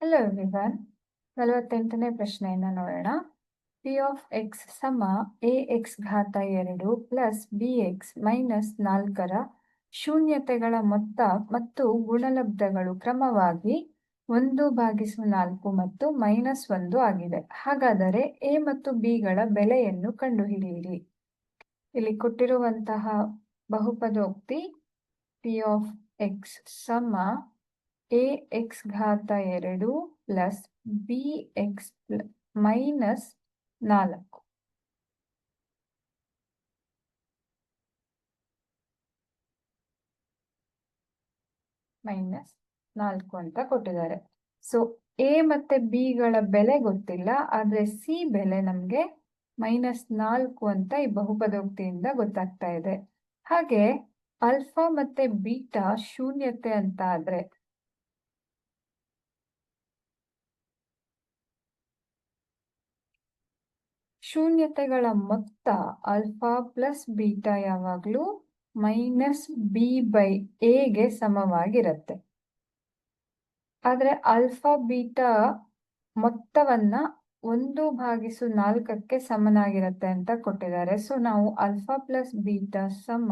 Hello everyone ನಲವತ್ತೆಂಟನೇ ಪ್ರಶ್ನೆಯನ್ನ ನೋಡೋಣ. ಪಿ ಆಫ್ ಎಕ್ಸ್ ಸಮ ಎ ಎಕ್ಸ್ ಘಾತ ಎರಡು ಪ್ಲಸ್ ಬಿ ಎಕ್ಸ್ ಮೈನಸ್ ನಾಲ್ಕರ ಶೂನ್ಯತೆಗಳ ಮೊತ್ತ ಮತ್ತು ಗುಣಲಬ್ಧಗಳು ಕ್ರಮವಾಗಿ ಒಂದು ಭಾಗಿಸು ನಾಲ್ಕು ಮತ್ತು ಮೈನಸ್ ಒಂದು ಆಗಿದೆ. ಹಾಗಾದರೆ ಎ ಮತ್ತು ಬಿಗಳ ಬೆಲೆಯನ್ನು ಕಂಡುಹಿಡಿಯಿರಿ. ಇಲ್ಲಿ ಕೊಟ್ಟಿರುವಂತಹ ಬಹುಪದೋಕ್ತಿ ಪಿ ಆಫ್ ಎಕ್ಸ್ ಸಮ ಎ ಎಕ್ಸ್ ಘಾತ ಎರಡು ಪ್ಲಸ್ ಬಿ ಎಕ್ಸ್ ಮೈನಸ್ ನಾಲ್ಕು. ಮೈನಸ್ ನಾಲ್ಕು ಅಂತ ಕೊಟ್ಟಿದ್ದಾರೆ. ಸೊ, ಎ ಮತ್ತೆ ಬಿಗಳ ಬೆಲೆ ಗೊತ್ತಿಲ್ಲ, ಆದರೆ ಸಿ ಬೆಲೆ ನಮಗೆ ಮೈನಸ್ ನಾಲ್ಕು ಅಂತ ಈ ಬಹುಪದೋಕ್ತಿಯಿಂದ ಗೊತ್ತಾಗ್ತಾ ಇದೆ. ಹಾಗೆ, ಅಲ್ಫಾ ಮತ್ತೆ ಬೀಟಾ ಶೂನ್ಯತೆ ಅಂತ ಆದ್ರೆ ಶೂನ್ಯತೆಗಳ ಮೊತ್ತ ಅಲ್ಫಾ ಪ್ಲಸ್ ಬೀಟಾ ಯಾವಾಗಲೂ ಮೈನಸ್ ಬಿ ಬೈ ಎಗೆ ಸಮವಾಗಿರುತ್ತೆ. ಆದರೆ ಅಲ್ಫಾ ಬೀಟಾ ಮೊತ್ತವನ್ನ ಒಂದು ಭಾಗಿಸು ನಾಲ್ಕಕ್ಕೆ ಸಮನಾಗಿರುತ್ತೆ ಅಂತ ಕೊಟ್ಟಿದ್ದಾರೆ. ಸೊ ನಾವು ಅಲ್ಫಾ ಪ್ಲಸ್ ಬೀಟಾ ಸಮ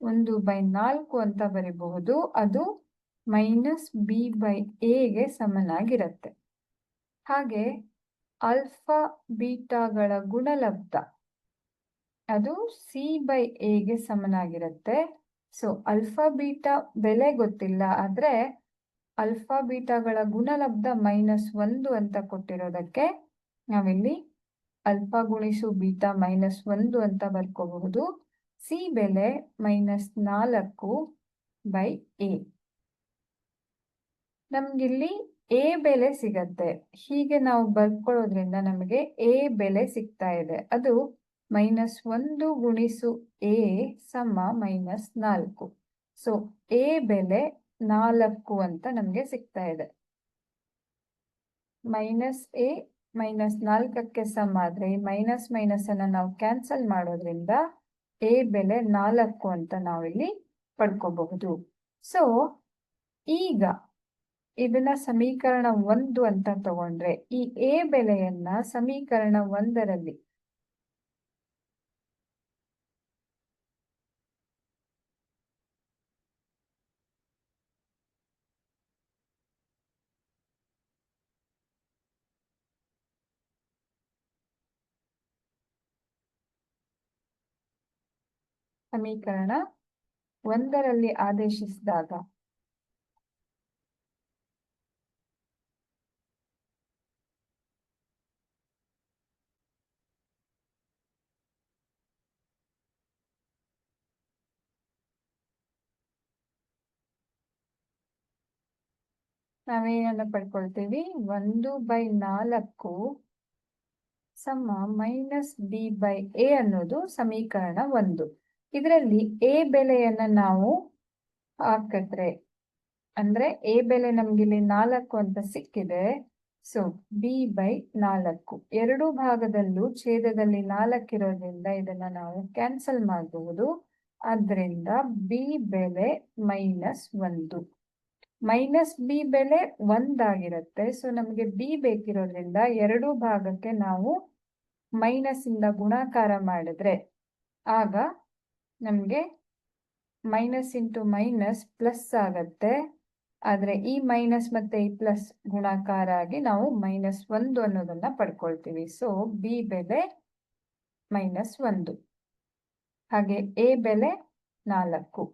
ಒಂದು ಬೈ ನಾಲ್ಕು ಅಂತ ಬರೀಬಹುದು. ಅದು ಮೈನಸ್ ಬಿ ಬೈ ಎಗೆ ಸಮನಾಗಿರುತ್ತೆ. ಹಾಗೆ ಆಲ್ಫಾ ಬೀಟಾಗಳ ಗುಣಲಬ್ಧ. ಅದು ಸಿ ಬೈ ಎಗೆ ಸಮನಾಗಿರುತ್ತೆ. ಸೊ ಅಲ್ಫಾ ಬೀಟಾ ಬೆಲೆ ಗೊತ್ತಿಲ್ಲ, ಆದರೆ ಅಲ್ಫಾ ಬೀಟಾಗಳ ಗುಣಲಬ್ಧ ಮೈನಸ್ ಒಂದು ಅಂತ ಕೊಟ್ಟಿರೋದಕ್ಕೆ ನಾವಿಲ್ಲಿ ಅಲ್ಫಾ ಗುಣಿಸು ಬೀಟಾ ಮೈನಸ್ ಒಂದು ಅಂತ ಬರ್ಕೋಬಹುದು. ಸಿ ಬೆಲೆ ಮೈನಸ್ ನಾಲ್ಕು ಬೈ ಎ. ನಮ್ಗಿಲ್ಲಿ ಎ ಬೆಲೆ ಸಿಗತ್ತೆ. ಹೀಗೆ ನಾವು ಬರ್ಕೊಳ್ಳೋದ್ರಿಂದ ನಮಗೆ ಎ ಬೆಲೆ ಸಿಗ್ತಾ ಇದೆ. ಅದು ಮೈನಸ್ ಒಂದು ಗುಣಿಸು ಎ ಸಮ ಮೈನಸ್ ನಾಲ್ಕು. ಸೊ ಎ ಬೆಲೆ ನಾಲ್ಕು ಅಂತ ನಮಗೆ ಸಿಗ್ತಾ ಇದೆ. ಮೈನಸ್ ಎ ಮೈನಸ್ ನಾಲ್ಕಕ್ಕೆ ಸಮ ಆದ್ರೆ ಈ ಮೈನಸ್ ಮೈನಸ್ ಅನ್ನ ನಾವು ಕ್ಯಾನ್ಸಲ್ ಮಾಡೋದ್ರಿಂದ ಎ ಬೆಲೆ ನಾಲ್ಕು ಅಂತ ನಾವಿಲ್ಲಿ ಪಡ್ಕೋಬಹುದು. ಸೊ ಈಗ ಇದನ್ನ ಸಮೀಕರಣ ಒಂದು ಅಂತ ತಗೊಂಡ್ರೆ ಈ ಎ ಬೆಲೆಯನ್ನ ಸಮೀಕರಣ ಒಂದರಲ್ಲಿ ಸಮೀಕರಣ ಒಂದರಲ್ಲಿ ಆದೇಶಿಸಿದಾಗ ನಾವೇನನ್ನ ಪಡ್ಕೊಳ್ತೀವಿ? ಒಂದು ಬೈ ನಾಲ್ಕು ಸಮ ಮೈನಸ್ ಬಿ ಬೈ ಎ ಅನ್ನೋದು ಸಮೀಕರಣ ಒಂದು. ಇದರಲ್ಲಿ ಎ ಬೆಲೆಯನ್ನ ನಾವು ಹಾಕಿದ್ರೆ, ಅಂದ್ರೆ ಎ ಬೆಲೆ ನಮ್ಗಿಲ್ಲಿ ನಾಲ್ಕು ಅಂತ ಸಿಕ್ಕಿದೆ, ಸೊ ಬಿ ಬೈ ನಾಲ್ಕು. ಎರಡು ಭಾಗದಲ್ಲೂ ಛೇದದಲ್ಲಿ ನಾಲ್ಕಿರೋದ್ರಿಂದ ಇದನ್ನ ನಾವು ಕ್ಯಾನ್ಸಲ್ ಮಾಡಬಹುದು ಆದ್ದರಿಂದ ಬಿ ಬೆಲೆ ಮೈನಸ್ ಒಂದು. ಮೈನಸ್ ಬಿ ಬೆಲೆ ಒಂದಾಗಿರುತ್ತೆ. ಸೊ ನಮಗೆ ಬಿ ಬೇಕಿರೋದ್ರಿಂದ ಎರಡು ಭಾಗಕ್ಕೆ ನಾವು ಮೈನಸ್ ಇಂದ ಗುಣಾಕಾರ ಮಾಡಿದ್ರೆ ಆಗ ನಮಗೆ ಮೈನಸ್ ಇಂಟು ಮೈನಸ್ ಪ್ಲಸ್ ಆಗತ್ತೆ. ಆದರೆ ಈ ಮೈನಸ್ ಮತ್ತೆ ಈ ಪ್ಲಸ್ ಗುಣಾಕಾರ ಆಗಿ ನಾವು ಮೈನಸ್ ಒಂದು ಅನ್ನೋದನ್ನ ಪಡ್ಕೊಳ್ತೀವಿ. ಸೊ ಬಿ ಬೆಲೆ ಮೈನಸ್ ಒಂದು. ಹಾಗೆ ಎ ಬೆಲೆ ನಾಲ್ಕು.